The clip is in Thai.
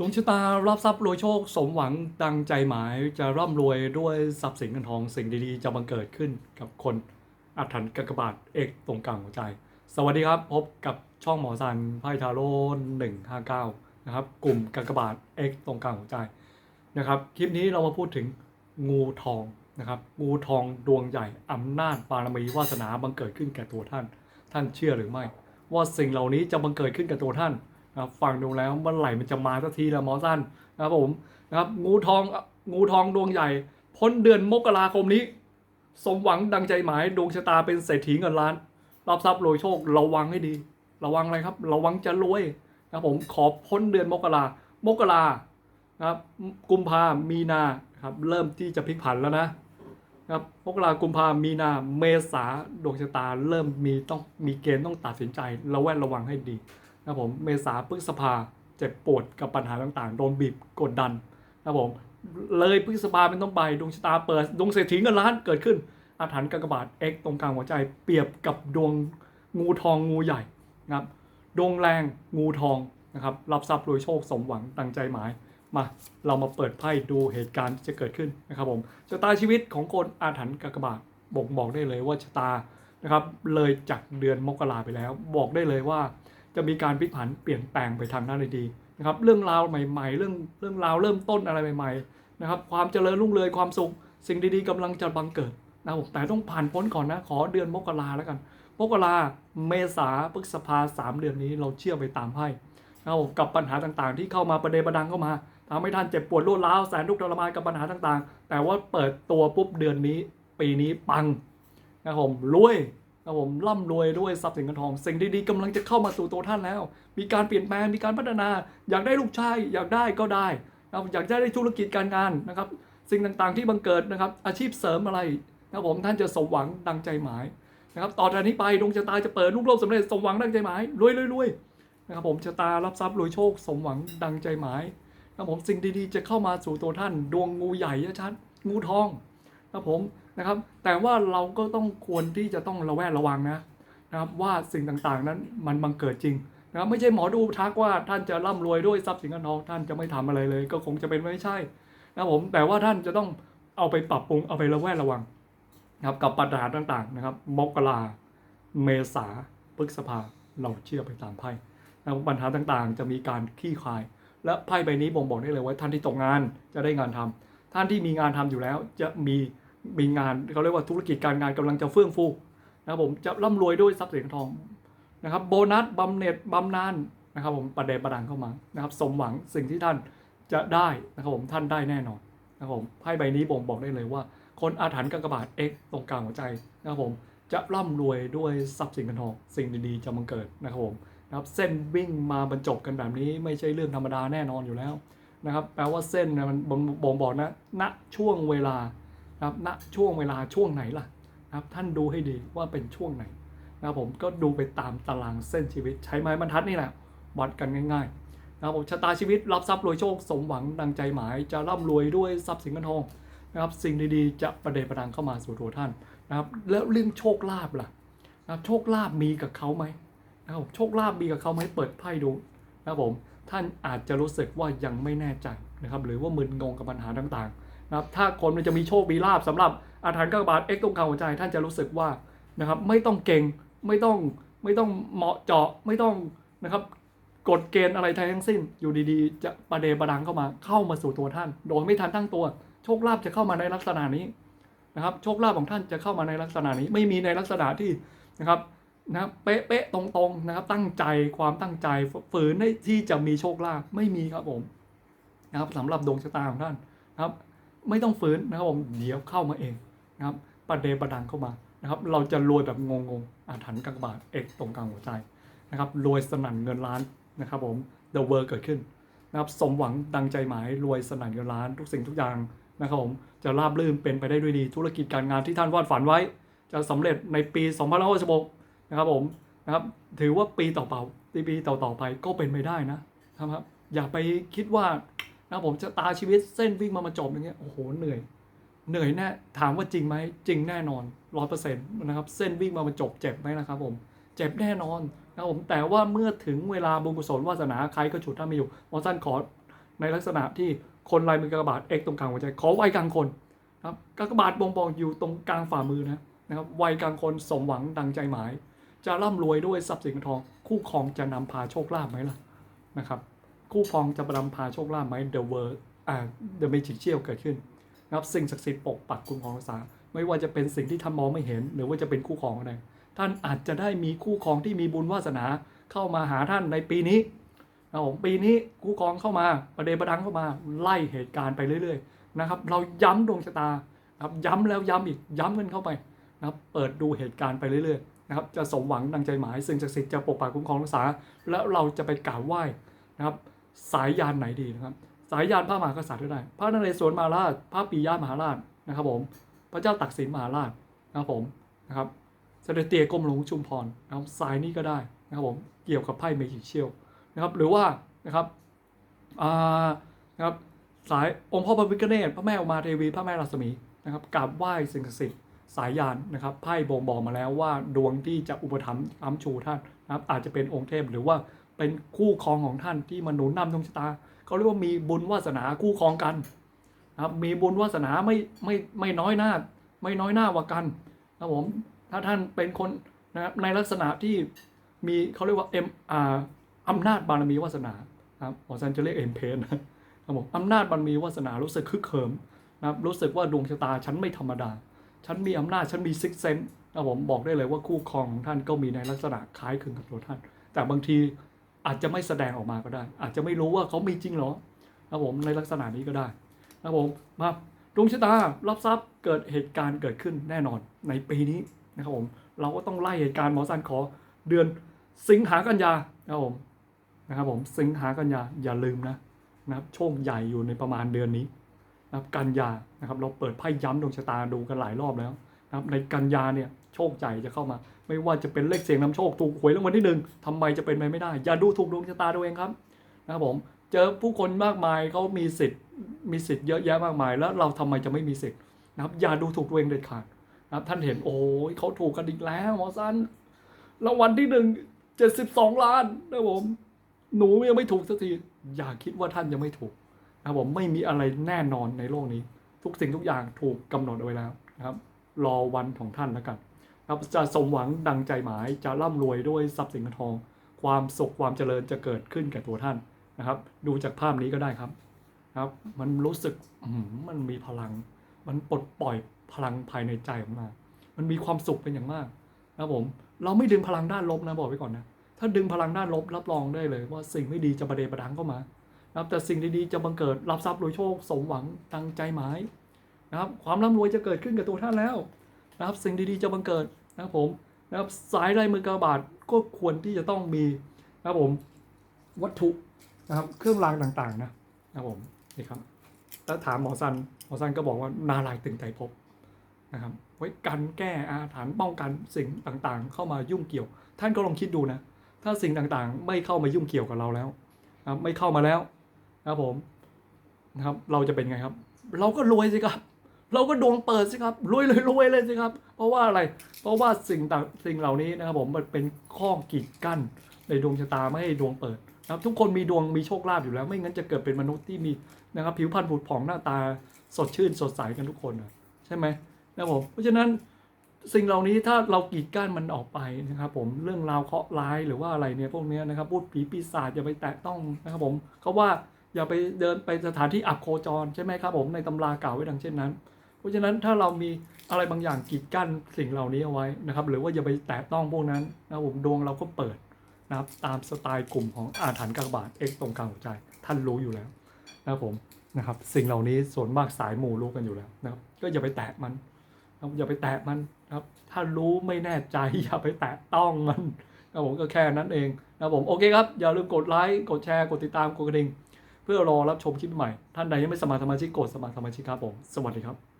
ดวงชะตารับทรัพย์รวยโชคสมหวังดังใจหมายจะร่ำรวยด้วยทรัพย์สินเงินทองสิ่งดีๆ จะบังเกิดขึ้นกับคนอัฐันกกบาทเอกตรงกลางหัวใจ สวัสดีครับพบกับช่องหมอซันไพ่ทาโร่หนึ่งห้าเก้านะครับกลุ่มกกบาทเอกตรงกลางหัวใจนะครับคลิปนี้เรามาพูดถึงงูทองนะครับงูทองดวงใหญ่อำนาจบารมีวาสนาบังเกิดขึ้นแก่ตัวท่าน ท่านเชื่อหรือไม่ ว่าสิ่งเหล่านี้จะบังเกิดขึ้นกับตัวท่าน นะครับฟังดูแล้วเมื่อไหร่มันจะมาสักทีละหมอสั้นนะครับผมนะครับงูทองงูทองดวงใหญ่พ้นเดือนมกราคมนี้ สมหวังดังใจหมายดวงชะตาเป็นเศรษฐีเงินล้าน รับทรัพย์รวยโชคระวังให้ดี ระวังอะไรครับ ระวังจะรวยนะครับผมขอพ้นเดือนมกรามกรานะครับกุมภามีนาครับเริ่มที่จะพลิกผันแล้วนะครับมกรากุมภามีนาเมษาดวงชะตาเริ่มมีต้องมีเกณฑ์ต้องตัดสินใจระแวดระวังให้ดี นะครับผมเมษาพฤษภาเจ็บปวดกับปัญหาต่างๆ โดนบีบกดดันนะครับผมเลยพฤษภาเป็นต้นไปดวงชะตาเปิดดวงเศรษฐีเงินล้านเกิดขึ้น อาถรรพ์กากบาทเอ็กตรงกลางหัวใจเปรียบกับดวงงูทองงูใหญ่นะครับดวงแรงงูทองนะครับรับทรัพย์รวยโชคสมหวังดังใจหมายมาเรามาเปิดไพ่ดูเหตุการณ์ที่จะเกิดขึ้นนะครับผมชะตาชีวิตของคนอาถรรพ์กากบาทบอกบอกได้เลยว่าชะตานะครับเลยจากเดือนมกราไปแล้ว บอกได้เลยว่า จะมีการพลิกผันเปลี่ยนแปลงไปทางด้านดีนะครับเรื่องราวใหม่ ๆ เรื่องเรื่องราวเริ่มต้นอะไรใหม่ๆนะครับความเจริญรุ่งเรืองความสุข สิ่งดีๆกำลังจะบังเกิดนะครับผมแต่ต้องผ่านพ้นก่อนนะขอเดือนมกราแล้วกันมกราเมษาพฤษภาสามเดือนนี้เราเชื่อไปตามไพ่นะครับผมกับปัญหาต่างๆ ที่เข้ามาประเดประดังเข้ามาทำให้ท่านเจ็บปวดรวดร้าวแสนทุกข์ทรมานกับปัญหาต่างๆ แต่ว่าเปิดตัวปุ๊บเดือนนี้ ปีนี้ปังนะครับผมรวย นะครับผมร่ำรวยด้วยทรัพย์สินเงินทอง สิ่งดีๆกำลังจะเข้ามาสู่ตัวท่านแล้ว มีการเปลี่ยนแปลงมีการพัฒนา อยากได้ลูกชายอยากได้ก็ได้นะครับอยากได้ธุรกิจการงานนะครับ สิ่งต่างๆที่บังเกิดนะครับ อาชีพเสริมอะไรนะครับผมท่านจะสมหวังดังใจหมายนะครับต่อจากนี้ไปดวงชะตาจะเปิดลูกโลกสำเร็จสมหวังดังใจหมายรวยรวยรวยนะครับผมชะตารับทรัพย์รวยโชคสมหวังดังใจหมายครับผมสิ่งดีๆ จะเข้ามาสู่ตัวท่าน ดวงงูใหญ่ชัดงูทองครับผม นะครับ แต่ว่าเราก็ต้องควรที่จะต้องระแวดระวังนะนะครับว่าสิ่งต่างๆนั้นมันบังเกิดจริงนะครับไม่ใช่หมอดูทักว่าท่านจะร่ำรวยด้วยทรัพย์สินเงินทองท่านจะไม่ทำอะไรเลย ก็คงจะเป็นไม่ใช่นะครับผมแต่ว่าท่านจะต้องเอาไปปรับปรุงเอาไประแวดระวังนะครับกับปัญหาต่างๆนะครับมกราเมษาพฤษภาเราเชื่อไปตามไพ่นะปัญหาต่างๆ จะมีการคลี่คลาย และไพ่ใบนี้บ่งบอกได้เลยว่าท่านที่ตกงานจะได้งานทำท่านที่มีงานทำอยู่แล้วจะมี มีงานเขาเรียกว่าธุรกิจการงานกำลังจะเฟื่องฟูนะครับผมจะร่ำรวยด้วยทรัพย์สินทองนะครับโบนัสบำเหน็จบำนาญนะครับผมประเดประดังเข้ามานะครับ สมหวังสิ่งที่ท่านจะได้นะครับผมท่านได้แน่นอนนะครับผมไพ่ใบนี้บ่งบอกได้เลยว่า คนอาถรรพ์กากบาทเอ็กตรงกลางหัวใจนะครับผมจะร่ำรวยด้วยทรัพย์สินเงินทองสิ่งดีๆจะบังเกิดนะครับผมนะครับเส้นวิ่งมาบรรจบกันแบบนี้ไม่ใช่เรื่องธรรมดาแน่นอนอยู่แล้วนะครับแปลว่าเส้นมันบ่งบ่งบอกนะณช่วงเวลา นะครับณช่วงเวลาช่วงไหนล่ะนะครับท่านดูให้ดีว่าเป็นช่วงไหนนะครับผมก็ดูไปตามตารางเส้นชีวิตใช้ไม้บรรทัดนี่แหละวัดกันง่ายๆนะครับผมชะตาชีวิตรับทรัพย์รวยโชคสมหวังดังใจหมาย จะร่ำรวยด้วยทรัพย์สินเงินทองนะครับสิ่งดีๆ จะประเดประดังเข้ามาสู่ตัวท่านนะครับแล้วเรื่องโชคลาภล่ะนะครับโชคลาภมีกับเขาไหมนะครับโชคลาภมีกับเขาไหมเปิดไพ่ดูนะครับผมท่านอาจจะรู้สึกว่ายังไม่แน่ใจนะครับหรือว่ามึนงงกับปัญหาต่างๆ นะครับถ้าคนมันจะมีโชคมีลาภสำหรับอาถรรพ์กากบาทเอ็กตรงกลางหัวใจท่านจะรู้สึกว่านะครับไม่ต้องเก่งไม่ต้องไม่ต้องเหมาะเจาะไม่ต้องนะครับกฎเกณฑ์อะไรทั้งสิ้น อยู่ดีๆ จะประเดประดังเข้ามาเข้ามาสู่ตัวท่าน โดยไม่ทันตั้งตัว โชคลาภจะเข้ามาในลักษณะนี้นะครับ โชคลาภของท่านจะเข้ามาในลักษณะนี้ ไม่มีในลักษณะที่นะครับนะเป๊ะๆตรงๆนะครับ ตั้งใจความตั้งใจฝืนให้ที่จะมีโชคลาภไม่มีครับผมนะครับสำหรับดวงชะตาของท่านนะครับ ไม่ต้องฝืนนะครับผมเดี๋ยวเข้ามาเองนะครับประเดประดังเข้ามานะครับเราจะรวยแบบงงๆอาถรรพ์กากบาทเอกตรงกลางหัวใจนะครับรวยสนั่นเงินล้านนะครับผม The World เกิดขึ้นนะครับสมหวังดังใจหมายรวยสนั่นเงินล้านทุกสิ่งทุกอย่างนะครับผมจะราบรื่นเป็นไปได้ด้วยดี ธุรกิจการงานที่ท่านวาดฝันไว้ จะสำเร็จในปี2566นะครับผมนะครับถือว่าปีต่อเป่าปีปีต่อต่อไปก็เป็นไปได้นะครับ อย่าไปคิดว่า นะผมจะตาชีวิตเส้นวิ่งมามาจบอย่างเงี้ยโอ้โหเหนื่อย เหนื่อยแน่ถามว่าจริงไหมจริงแน่นอนร้อยเปอร์เซ็นต์นะครับเส้นวิ่งมามาจบเจ็บไหมนะครับผมเจ็บแน่นอนนะผมแต่ว่าเมื่อถึงเวลาบุญกุศลวาสนาใครก็ฉุดท่านไม่อยู่มอสันขอในลักษณะที่คนลายมือกากบาท X ตรงกลางหัวใจขอไวกลางคนนะครับกากบาทบ่งบอกอยู่ตรงกลางฝ่ามือนะนะครับวัยกลางคนสมหวังดังใจหมาย จะร่ำรวยด้วยทรัพย์สินเงินทอง คู่ครองจะนำพาโชคลาภไหมล่ะนะครับ คู่ครองจะนำพาโชคลาภไหม The World อ่า The Magic เชียวเกิดขึ้นนะครับสิ่งศักดิ์สิทธิ์ปกปักคุ้มครองรักษา ไม่ว่าจะเป็นสิ่งที่ท่านมองไม่เห็น หรือว่าจะเป็นคู่ครองอะไรท่านอาจจะได้มีคู่ครองที่มีบุญวาสนาเข้ามาหาท่านในปีนี้นะผมปีนี้คู่ครองเข้ามาประเดประดังเข้ามาไล่เหตุการณ์ไปเรื่อยๆนะครับ เราย้ำดวงชะตาครับย้ำแล้วย้ำอีกย้ำกันเข้าไปนะครับเปิดดูเหตุการณ์ไปเรื่อยๆนะครับจะสมหวังดังใจหมาย สิ่งศักดิ์สิทธิ์จะปกปักคุ้มครองรักษา แล้วเราจะไปกราบไหว้นะครับ สายยานไหนดีนะครับ สายยานพระมหากษัตริย์ก็ได้ พระนเรศวรมหาราช พระปิยมหาราชนะครับผม พระเจ้าตักสินมหาราชนะครับผมนะครับเสด็จเตียกรมหลวงชุมพรนะครับสายนี้ก็ได้นะครับผมเกี่ยวกับไพ่เมจิเชียลนะครับหรือว่านะครับอ่านะครับสายองค์พ่อพระพิฆเนศพระแม่อุมาเทวีพระแม่รัศมีนะครับกราบไหว้สิ่งศักดิ์สิทธิ์สายยานนะครับไพ่บ่งบอกมาแล้วว่าดวงที่จะอุปถัมภ์ค้ำชูท่านนะครับอาจจะเป็นองค์เทพหรือว่า เป็นคู่ครองของท่านที่มาหนุนนำดวงชะตาเขาเรียกว่ามีบุญวาสนาคู่ครองกันนะครับมีบุญวาสนาไม่ไม่ไม่น้อยหน้า ไม่น้อยหน้ากว่ากันนะครับผมถ้าท่านเป็นคนนะครับในลักษณะที่มีเขาเรียกว่าเอ็มอาอำนาจบารมีวาสนาครับหมอซันจะเรียกเอ็มเพนนะครับผมอำนาจบารมีวาสนารู้สึกคึกเขิมนะครับรู้สึกว่าดวงชะตาฉันไม่ธรรมดา ฉันมีอำนาจฉันมีซิกเซนนะครับผมบอกได้เลยว่าคู่ครองของท่านก็มีในลักษณะคล้ายคลึงกับตัวท่าน แต่บางที อาจจะไม่แสดงออกมาก็ได้ อาจจะไม่รู้ว่าเขามีจริงหรอนะผมในลักษณะนี้ก็ได้นะผมมาดวงชะตารับทรัพย์เกิดเหตุการณ์เกิดขึ้นแน่นอนในปีนี้นะครับผมเราก็ต้องไล่เหตุการณ์หมอสันขอเดือนสิงหากันยานะครับผมนะครับผมสิงหากันยาอย่าลืมนะนะครับโชคใหญ่อยู่ในประมาณเดือนนี้นะครับกันยานะครับเราเปิดไพ่ย้ำดวงชะตาดูกันหลายรอบแล้วนะครับในกันยาเนี่ย โชคใหญ่จะเข้ามา ไม่ว่าจะเป็นเลขเสียงนำโชคถูกหวยรางวัลที่หนึ่งทำไมจะเป็นไปไม่ได้ อย่าดูถูกดวงชะตาตัวเองครับนะครับผมเจอผู้คนมากมายเขามีสิทธิ์มีสิทธิ์เยอะแยะมากมาย แล้วเราทำไมจะไม่มีสิทธิ์นะครับอย่าดูถูกตัวเองเด็ดขาดนะครับท่านเห็นโอ้ยเขาถูกกันอีกแล้วหมอสันรางวัลที่หนึ่งเจ็ดสิบสองล้านนะครับผมหนูยังไม่ถูกสักทีอย่าคิดว่าท่านยังไม่ถูกนะครับผมไม่มีอะไรแน่นอนในโลกนี้ ทุกสิ่งทุกอย่างถูกกำหนดเอาไว้แล้วนะครับ รอวันของท่านแล้วกัน ครับจะสมหวังดังใจหมายจะร่ำรวยด้วยทรัพย์สินเงินทอง ความสุขความเจริญจะเกิดขึ้นแก่ตัวท่านนะครับ ดูจากภาพนี้ก็ได้ครับครับ มันรู้สึกมันมีพลัง มันปลดปล่อยพลังภายในใจออกมา มันมีความสุขเป็นอย่างมากนะผม เราไม่ดึงพลังด้านลบนะบอกไว้ก่อนนะ ถ้าดึงพลังด้านลบรับรองได้เลย ว่าสิ่งไม่ดีจะประเดประดังเข้ามานะครับแต่สิ่งดีๆจะบังเกิดรับทรัพย์รวยโชค สมหวังดังใจหมายนะครับ ความร่ำรวยจะเกิดขึ้นกับตัวท่านแล้ว นะครับสิ่งดีๆจะบังเกิดนะครับผมนะครับสายลายมือกระบาดก็ควรที่จะต้องมีนะครับผมวัตถุนะครับเครื่องรางต่างๆนะนะครับผมนี่ครับแล้วถามหมอซันหมอซันก็บอกว่านาลายตึงใจภพนะครับไว้กันแก้อาถรรพ์ป้องกันสิ่งต่างๆ เข้ามายุ่งเกี่ยว ท่านก็ลองคิดดูนะ ถ้าสิ่งต่างๆ ไม่เข้ามายุ่งเกี่ยวกับเราแล้วนะไม่เข้ามาแล้วนะครับผมนะครับ เราจะเป็นไงครับ เราก็รวยสิครับ เราก็ดวงเปิดสิครับรวยเลยรวยเลยสิครับ เพราะว่าอะไร เพราะว่าสิ่งต่างสิ่งเหล่านี้นะครับผมมันเป็นข้อกีดกั้นในดวงชะตาไม่ให้ดวงเปิดนะครับ ทุกคนมีดวงมีโชคลาภอยู่แล้ว ไม่งั้นจะเกิดเป็นมนุษย์ที่มีนะครับ ผิวพรรณผุดผ่องหน้าตา สดชื่นสดใสกันทุกคนนะใช่ไหมนะครับผมเพราะฉะนั้นสิ่งเหล่านี้ถ้าเรากีดกั้นมันออกไปนะครับ ผมเรื่องราวเคราะห์ร้ายหรือว่าอะไรเนี่ยพวกเนี้ยนะครับพูดผีปีศาจอย่าไปแตะต้องนะครับ ผมเขาว่าอย่าไปเดินไปสถานที่อับโคจรใช่ไหมครับ ผมในตำราเก่าไว้ดังเช่นนั้น เพราะฉะนั้นถ้าเรามีอะไรบางอย่างกีดกั้นสิ่งเหล่านี้เอาไว้นะครับ หรือว่าอย่าไปแตะต้องพวกนั้นนะผมดวงเราก็เปิดนะครับตามสไตล์กลุ่มของอาถรรพ์กากบาทเอกตรงกลางหัวใจ ท่านรู้อยู่แล้วนะครับผมนะครับ สิ่งเหล่านี้ส่วนมากสายหมู่รู้กันอยู่แล้วนะครับ ก็อย่าไปแตะมันนะครับอย่าไปแตะมันนะครับ ถ้ารู้ไม่แน่ใจ อย่าไปแตะต้องมันนะผมก็แค่นั้นเองนะผมโอเคครับ อย่าลืมกดไลค์กดแชร์กดติดตามกดกระดิ่งเพื่อรอรับชมคลิปใหม่ ท่านใดยังไม่สมัครสมาชิกกดสมัครสมาชิกครับผม สวัสดีครับ